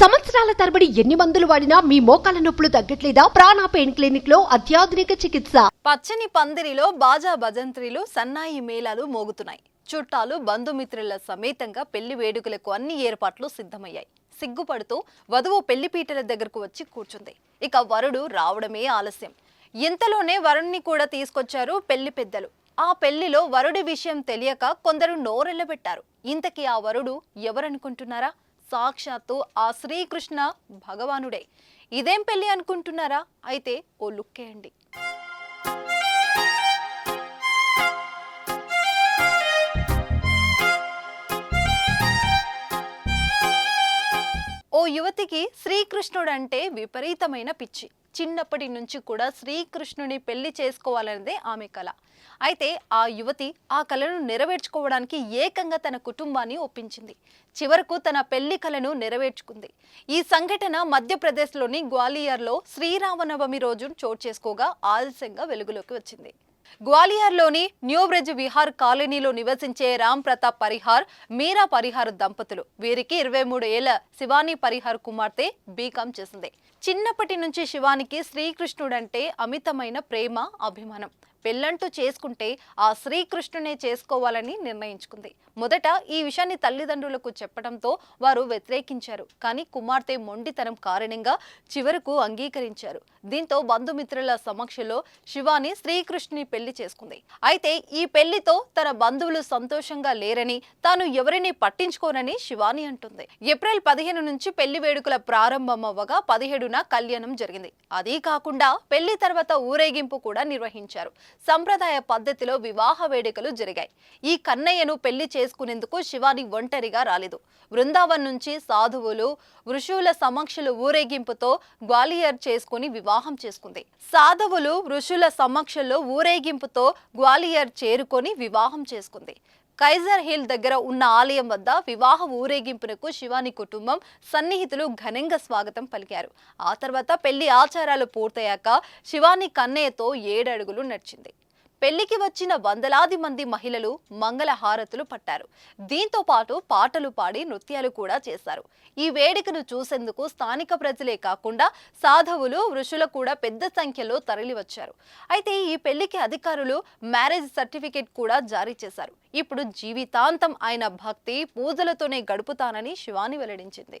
సంవత్సరాల తరబడి ఎన్ని మందులు వాడినా మీ మోకాల నొప్పులు తగ్గట్లేదా? ప్రాణ పెయిన్ క్లినిక్లో అత్యాధునిక చికిత్స. పచ్చని పందిరిలో బాజా భజంత్రీలు సన్నాయి మేళాలు మోగుతున్నాయి. చుట్టాలు బంధుమిత్రుల సమేతంగా పెళ్ళి వేడుకలకు అన్ని ఏర్పాట్లు సిద్ధమయ్యాయి. సిగ్గుపడుతూ వధువు పెళ్ళిపీటల దగ్గరకు వచ్చి కూర్చుంది. ఇక వరుడు రావడమే ఆలస్యం. ఇంతలోనే వరుణ్ణి కూడా తీసుకొచ్చారు పెళ్ళి పెద్దలు. ఆ పెళ్ళిలో వరుడి విషయం తెలియక కొందరు నోరెళ్ళబెట్టారు. ఇంతకీ ఆ వరుడు ఎవరనుకుంటున్నారా? సాక్షాత్తు ఆ శ్రీకృష్ణ భగవానుడే. ఇదేం పెళ్ళి అనుకుంటున్నారా? అయితే ఓ లుక్కేయండి ఓ యువతికి శ్రీకృష్ణుడంటే విపరీతమైన పిచ్చి. చిన్నప్పటి నుంచి కూడా శ్రీకృష్ణుని పెళ్ళి చేసుకోవాలనేదే ఆమె కళ అయితే ఆ యువతి ఆ కళను నెరవేర్చుకోవడానికి ఏకంగా తన కుటుంబాన్ని ఒప్పించింది. చివరకు తన పెళ్ళి కళను నెరవేర్చుకుంది. ఈ సంఘటన మధ్యప్రదేశ్లోని గ్వాలియర్లో శ్రీరామనవమి రోజు చోటు చేసుకోగా ఆలస్యంగా వెలుగులోకి వచ్చింది. గ్వాలియర్లోని న్యూ బ్రిడ్జ్ విహార్ కాలనీలో నివసించే రామ్ ప్రతాప్ పరిహార్ మీరా పరిహార్ దంపతులు వీరికి ఇరవై మూడు ఏళ్ళ శివానీ పరిహార్ కుమార్తె బీకాం చేసింది. చిన్నప్పటి నుంచి శివానికి శ్రీకృష్ణుడంటే అమితమైన ప్రేమ అభిమానం. పెళ్ళంటూ చేసుకుంటే ఆ శ్రీకృష్ణునే చేసుకోవాలని నిర్ణయించుకుంది. మొదట ఈ విషయాన్ని తల్లిదండ్రులకు చెప్పడంతో వారు వ్యతిరేకించారు. కానీ కుమార్తె మొండితనం కారణంగా చివరకు అంగీకరించారు. దీంతో బంధుమిత్రుల సమక్షంలో శివాని శ్రీకృష్ణుని పెళ్ళి చేసుకుంది. అయితే ఈ పెళ్ళితో తన బంధువులు సంతోషంగా లేరని తాను ఎవరిని పట్టించుకోనని శివాని అంటుంది. ఏప్రిల్ పదిహేను నుంచి పెళ్ళి వేడుకల ప్రారంభం అవ్వగా పదిహేడున కళ్యాణం జరిగింది. అదీ కాకుండా పెళ్ళి తర్వాత ఊరేగింపు కూడా నిర్వహించారు. సంప్రదాయ పద్ధతిలో వివాహ వేడుకలు జరిగాయి. ఈ కన్నయ్యను పెళ్ళి చేసుకునేందుకు శివాని ఒంటరిగా రాలేదు. బృందావన్ నుంచి సాధువులు ఋషుల సమక్షలు ఊరేగింపుతో గ్వాలియర్ చేసుకుని వివాహం చేసుకుంది. సాధువులు ఋషుల సమక్షంలో ఊరేగింపుతో గ్వాలియర్ చేరుకొని వివాహం చేసుకుంది. కైజర్ హిల్ దగ్గర ఉన్న ఆలయం వద్ద వివాహ ఊరేగింపునకు శివాని కుటుంబం సన్నిహితులు ఘనంగా స్వాగతం పలికారు. ఆ తర్వాత పెళ్ళి ఆచారాలు పూర్తయ్యాక శివాని కన్నయ్యతో ఏడడుగులు నడిచింది. పెళ్ళికి వచ్చిన వందలాది మంది మహిళలు మంగళ హారతులు పట్టారు. దీంతో పాటు పాటలు పాడి నృత్యాలు కూడా చేశారు. ఈ వేడుకను చూసేందుకు స్థానిక ప్రజలే కాకుండా సాధువులు ఋషులు కూడా పెద్ద సంఖ్యలో తరలివచ్చారు. అయితే ఈ పెళ్ళికి అధికారులు మ్యారేజ్ సర్టిఫికేట్ కూడా జారీ చేశారు. ఇప్పుడు జీవితాంతం ఆయన భక్తి పూజలతోనే గడుపుతానని శివాని వెల్లడించింది.